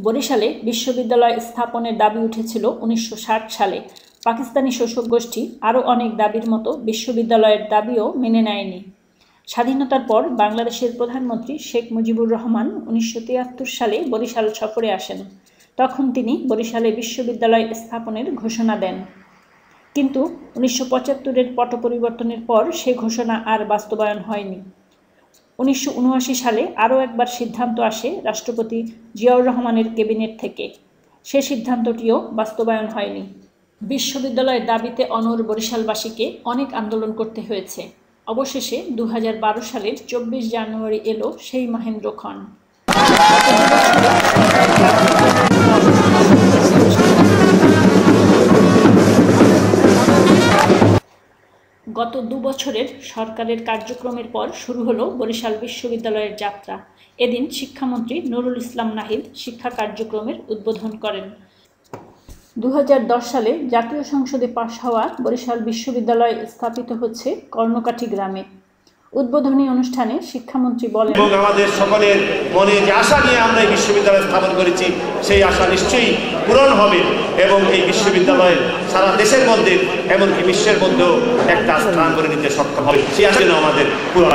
বরিশালে বিশ্ববিদ্যালয় স্থাপনের দাবি উঠেছিল উনিশশো ষাট সালে। পাকিস্তানি শোষক গোষ্ঠী আরও অনেক দাবির মতো বিশ্ববিদ্যালয়ের দাবিও মেনে নেয়নি। স্বাধীনতার পর বাংলাদেশের প্রধানমন্ত্রী শেখ মুজিবুর রহমান উনিশশো তিয়াত্তর সালে বরিশাল সফরে আসেন। তখন তিনি বরিশালে বিশ্ববিদ্যালয় স্থাপনের ঘোষণা দেন। কিন্তু উনিশশো পঁচাত্তরের পট পরিবর্তনের পর সে ঘোষণা আর বাস্তবায়ন হয়নি। উনিশশো উনআশি সালে আরও একবার সিদ্ধান্ত আসে রাষ্ট্রপতি জিয়াউর রহমানের ক্যাবিনেট থেকে। সে সিদ্ধান্তটিও বাস্তবায়ন হয়নি। বিশ্ববিদ্যালয়ের দাবিতে অনর বরিশালবাসীকে অনেক আন্দোলন করতে হয়েছে। অবশেষে দু হাজার বারো সালের চব্বিশ জানুয়ারি এলো সেই মহেন্দ্রক্ষণ গত দু বছরের সরকারের কার্যক্রমের পর শুরু হলো বরিশাল বিশ্ববিদ্যালয়ের যাত্রা। এদিন শিক্ষামন্ত্রী নুরুল ইসলাম নাহিদ শিক্ষা কার্যক্রমের উদ্বোধন করেন। দু হাজার দশ সালে জাতীয় সংসদে পাশ হওয়া বরিশাল বিশ্ববিদ্যালয় স্থাপিত হচ্ছে কর্ণকাঠি গ্রামে। উদ্বোধনী অনুষ্ঠানে শিক্ষামন্ত্রী বলেন, এবং আমাদের সকলের মনে যে আশা নিয়ে আমরা এই বিশ্ববিদ্যালয় স্থাপন করেছি, সেই আশা নিশ্চয়ই পূরণ হবে এবং এই বিশ্ববিদ্যালয় সারা দেশের মধ্যে, এমনকি বিশ্বের মধ্যেও একটা স্থান করে নিতে সক্ষম হবে। সেই আশা আমাদের পূরণ